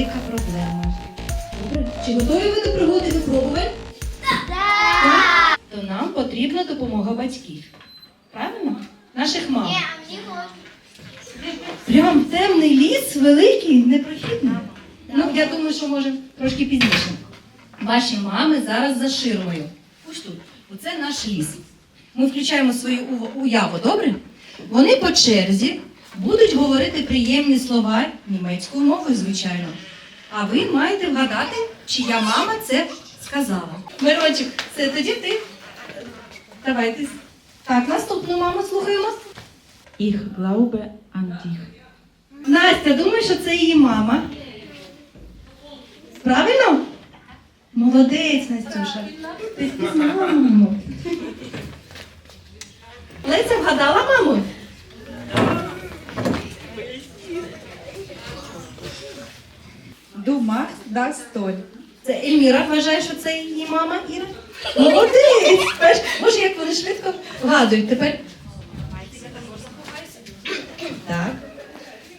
велика проблема. Добре, чи готові ви до пригоди випробувань? Так. То нам потрібна допомога батьків. Правильно? Наших мам. Прям темний ліс, великий, непрохідний. Ну, я думаю, що може трошки пізніше. Ваші мами зараз за ширмою. Ось тут. Оце наш ліс. Ми включаємо свою уяву, добре? Вони по черзі будуть говорити приємні слова німецькою мовою, звичайно. А ви маєте вгадати, чия мама це сказала. Мирончик, це тоді ти. Давайте. Так, наступну маму слухаємо. Ich glaube an dich. Настя, думаю, що це її мама. Правильно? Молодець, Настюша. Ти впізнала маму. Леся вгадала маму? Machst das toll. Це Ельміра вважає, що це її мама Іра. Молодець! Боже, як вони швидко вгадують. Тепер. Так.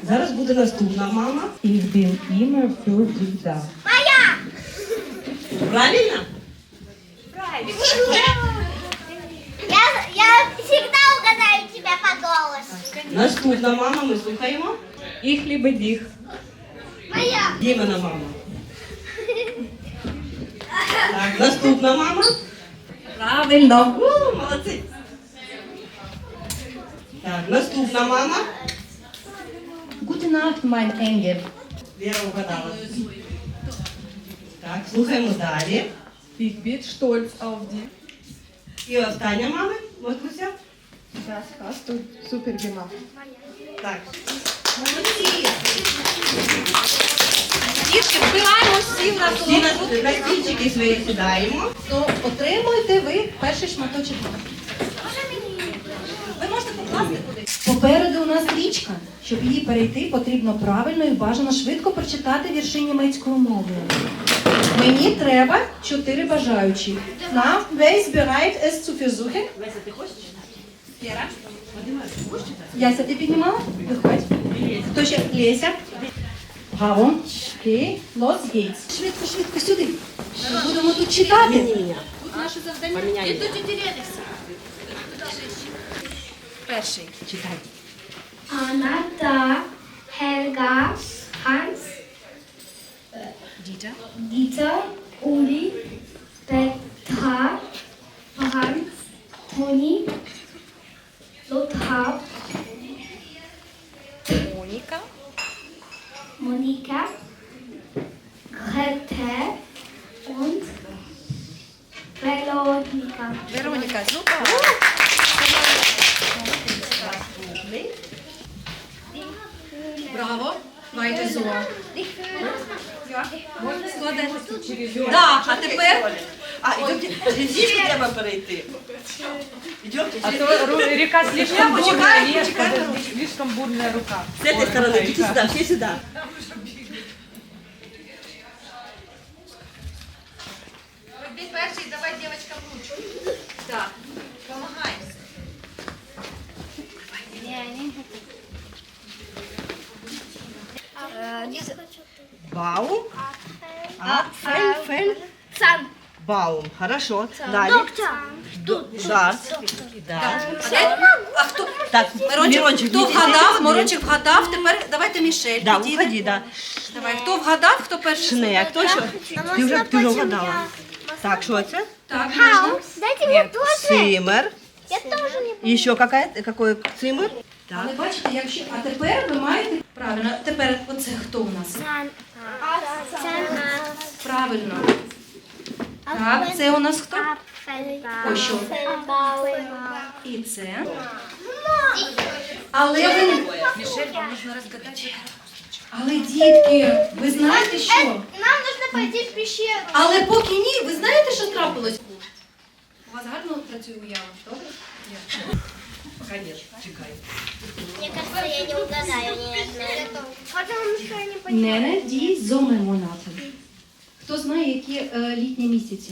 Зараз буде наступна мама. Ich bin immer für dich da. Правильно? Я, я всегда угадаю тебя по голосу. Наступна мама, ми слухаємо. Ich liebe dich. Моя. Дімена мама. Так, наступна мама. Правильно. У, молодці. Так, наступна мама. Gute Nacht, mein Engel. Віра угадала. Так, слухаємо далі. Ich bin stolz auf dich. І остання мама. Матуся. Das hast du super gemacht. Так. Молодці. Дітки, вбираємо всі в нас всі на, на стільчики свої сідаємо. То отримуєте ви перший шматочок. Ви можете покласти куди. Попереду у нас річка. Щоб її перейти, потрібно правильно і бажано швидко прочитати вірші німецькою мовою. Мені треба чотири бажаючі. На, ist bereit, es zu versuchen? Леся, ти хочеш читати? Віра? Яся, ти піднімала? Виходь. Хто ще? Леся. Браво. Окей. Los geht's. Швидко, швидко, сюди. Будемо тут читати. Тут наше завдання. Перший. Читай. Anata, Helga, Hans, Дітя. Dieter, Uli, Petra, Браво. Weiter so. Да, а тепер А, идемте, треба перейти. Идемте, А то ру- река слишком бурная, почекай, подожди, слишком бурная рука. с этой стороны, идите сюда, все сюда. Так, Сам. Baum. Хорошо. Далее. Д- Да. Да. А хто? Так, Мирончик, Мирончик, хто иди, вгадав? иди. Мирончик вгадав. Тепер давайте Мішель. Да, підійде. уходи, да. Давай, хто вгадав, хто перший? Шне, а кто еще? Ты уже, ты уже угадала. Так, что это? Так, можна. Дайте мне тоже. Цимер. Я тоже не Еще какая какой цимер? Але Так. бачите, якщо. А тепер ви маєте. Правильно, тепер оце хто у нас? Правильно. Так, це у нас хто? Ось що. І це. Але ви. Мішель, вам можна розгадати. Але дітки, ви знаєте що? Нам нужно пойти в пещеру. Але поки ні, ви знаєте, що трапилось? У вас гарно працює уява, добре? Конечно, чекай. Мне кажется, я не угадаю ни одной. Потому что я не. Нене ді зомемонати. Хто знає, які е, літні місяці?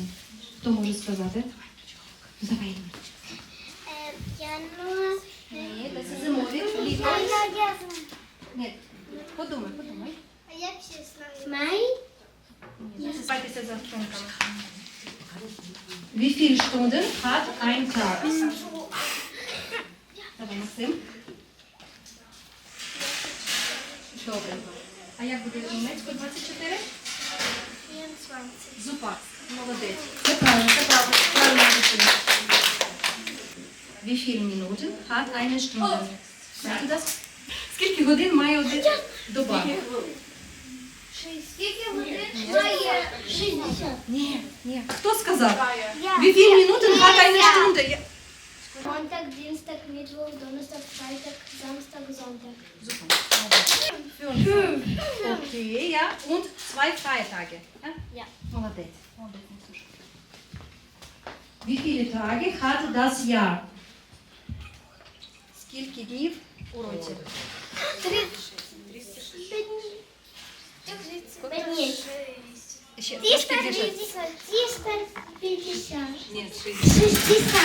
Хто може сказати? Давай. Я Ні, це зимові. Літо. Ні, подумай, подумай. Jak się zna? Maj? Засыпайтесь за рисунками. Wie viele Stunden hat ein Tag? Давай, Максим. Добре. А як буде німецькою 24? 24. Зупа. Молодець. Це правильно, це правильно. Правильно Максим. Wie viele Minuten hat eine Stunde? Знаєте das? Скільки годин має один доба? Скільки годин має 60? Ні, ні. Хто сказав? Wie viele Minuten hat eine Stunde? Я- Montag, Dienstag, Mittwoch, Donnerstag, Freitag, Samstag, Sonntag. Okay, ja. Und zwei Feiertage. Ja? Ja. Молодець. Молодець, Настюша. Wie viele Tage hat das Jahr? Скільки днів у році? Ще трошки більше. 350. Ні, 60.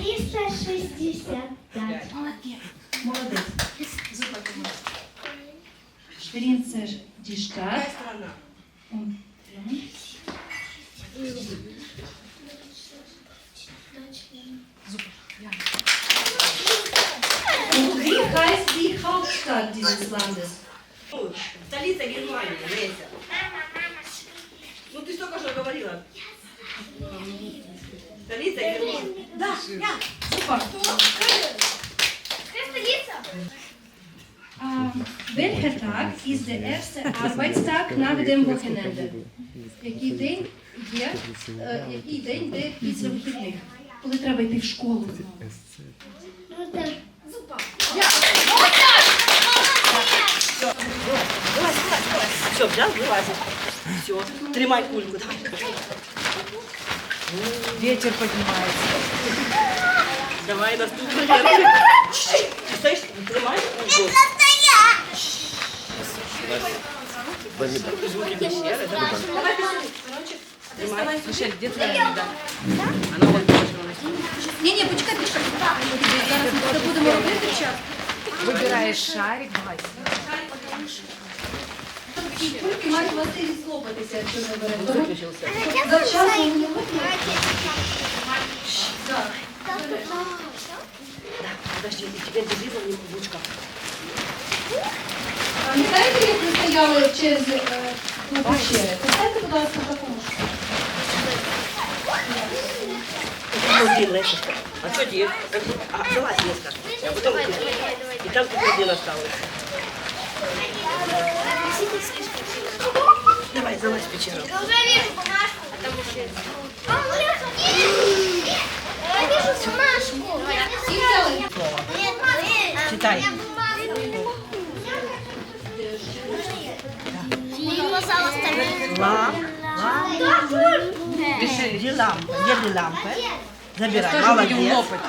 365. Молодець. Зупа, помогай. Штерін це ж діштат. Страна. Und dann Und wie heißt die Hauptstadt dieses Landes? Ну, Столица Германии, Леся. Ну ты только что говорила. Столица Германии. Да, да. Super. Ähm, welcher Tag ist der erste Arbeitstag nach dem Wochenende? Який день є, е, який день де після вихідних? Коли треба йти в школу. Все, взял, вылазит. Все, тримай кульку, давай. Ветер поднимается. Давай наступний. Ти стоїш, тримай кульку. Звуки пещери, давай. Мишель, где твоя еда? Вона от бачила. Ні, ні, почекай, почекай. Зараз ми це будемо робити час. Выбираешь шарик, давай. Кульки мають властивість лопатися, якщо не беремо. Виключився. Завчасно не. Так. Да, подожди, і тебе дебізом не ручка. Пам'ятаєте, як ви стояли в черзі е, на пещери? Поставте, будь ласка, допоможку. Крокодил, А що дід? А, залазь, Леска. Я потім І там крокодил осталось Давай, залазь в печеру. Я уже вижу бумажку. Я вижу бумажку. Всі взяли? Читай. пожалуйста, Ламп. Где лампа? Где две лампы? Забирай. Тоже будем Молодец. лопать.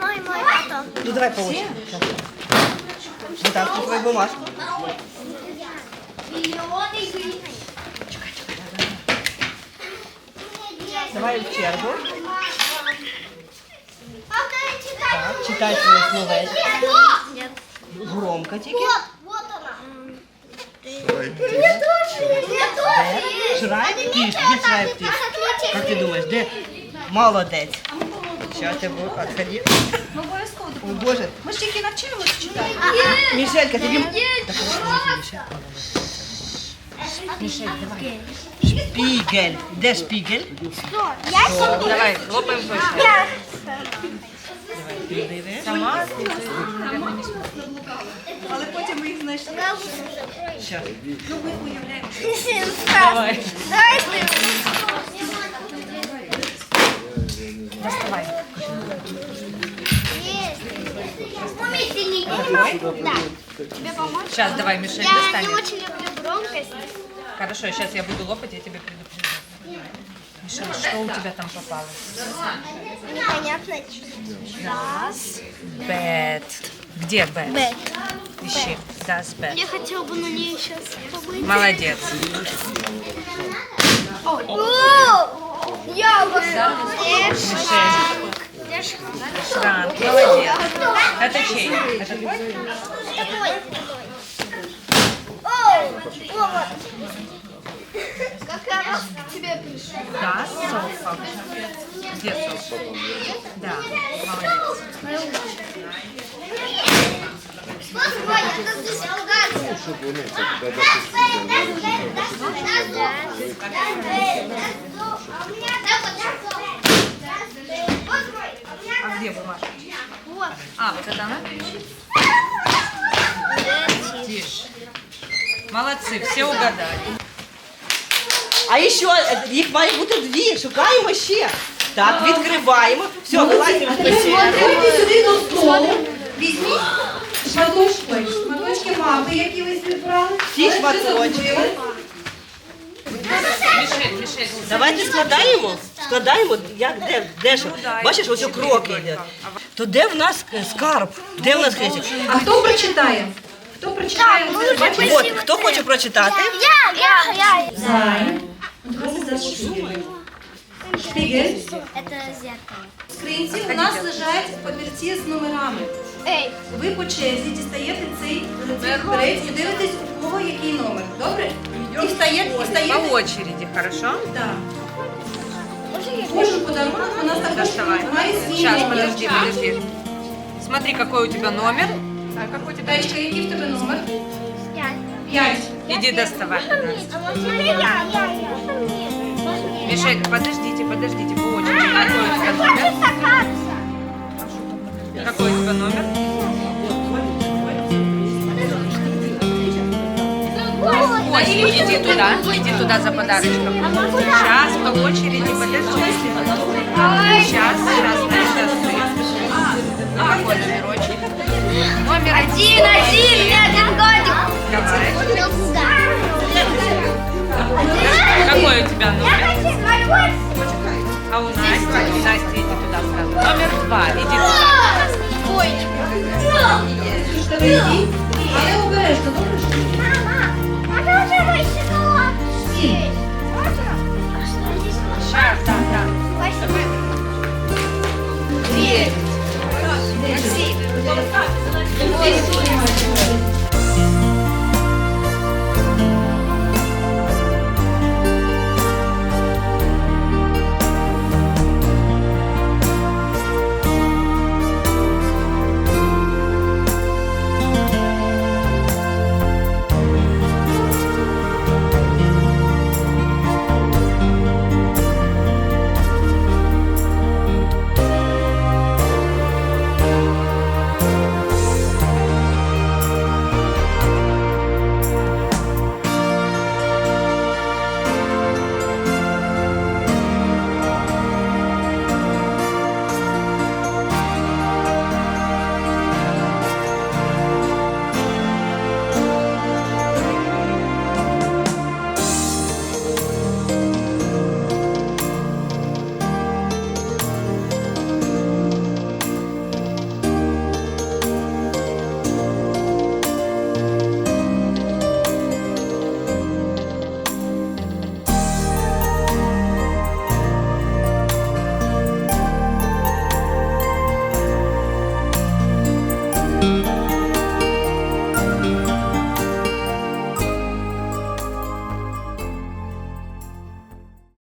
Мой, мой, потом. Ну давай по очереди. Сейчас. Вытаскивай твою бумажку. Миллионы Давай в чергу. Так, читай свої словечки. Громко тільки. Вот, вот она. Мне тоже, мне тоже. Шрайб птиц. Где шрайб птиц? Как ты думаешь, де? Молодець. Сейчас я буду отходи. Ми обов'язково О, допоможемо. Боже. Ми ж тільки навчилися читати. Мішелька, тобі... Так, Мішель. Шпігель. Де шпігель? Я Давай. Диви. Сама? Але потім ми їх знайшли. Ну, ми уявляємо. Давай. Давай ты. Доставай. Тебе помочь? Сейчас, давай, Мишель, Я не очень люблю громкость. Хорошо, сейчас я буду лопать, я тебе предупрежу. Мишель, что у тебя там попалось? Непонятно. Раз. Бет. Где бет? Б. Ищи. Das бет. Я хотел бы на ней сейчас побыть. Молодец. Яблоко. Мишель. Шрант, молодец. Это чей? Это твой? Как раз к тебе пришел. Да, Софа. Где Софа? Да, молодец. Господи, это здесь пугаться. Щоб вони це тебе захистили, А где бумажка? А, вот это она? Молодцы, все угадали. А ще е, їх має бути дві. Шукаємо ще. Так, відкриваємо. Все, Молодці. давайте А смотрите сюди до столу. Візьміть шматочки, шматочки мапи, які ви зібрали. Всі шматочки. Давайте складаємо. Складаємо, як де, де що. Бачиш, ось у кроки йде. То де в нас скарб? Де в нас хрестик? А хто прочитає? Хто прочитає? Бачите? От, хто хоче прочитати? Я, я, я. Зайн. Und was ist das Spiegel? Шпігель. Это зеркало. В скринці у нас лежать папірці з номерами. Эй, Ви по черзі дістаєте цей папірець і дивитесь, у кого який номер. Добре? І встаєте, і По встаєте. очереди, хорошо? Так. Кожен подарунок у нас також Доставай. має свій Сейчас, номер. подожди, подожди. Смотри, какой у тебя номер. А какой у тебя? Тачка, який в тебе номер? П'ять. Иди доставай. Я, я, я. Мишель, подождите, подождите, по очереди. Какой у тебя номер? Какой у тебя номер? Ой, иди туда, иди туда за подарочком. Сейчас, по очереди, подожди. Сейчас, сейчас, сейчас. Какой номерочек? Номер Один, один, мне один годик. Какой у тебя номер? А у Насти, у Насти иди туда сразу. Номер два, иди туда. Ой. Слушайте, ви йдіть. Але обережно, добре? що? Мама, а уже мой шоколад. А что здесь? Сейчас, да, да. Спасибо. Девять. Well, the.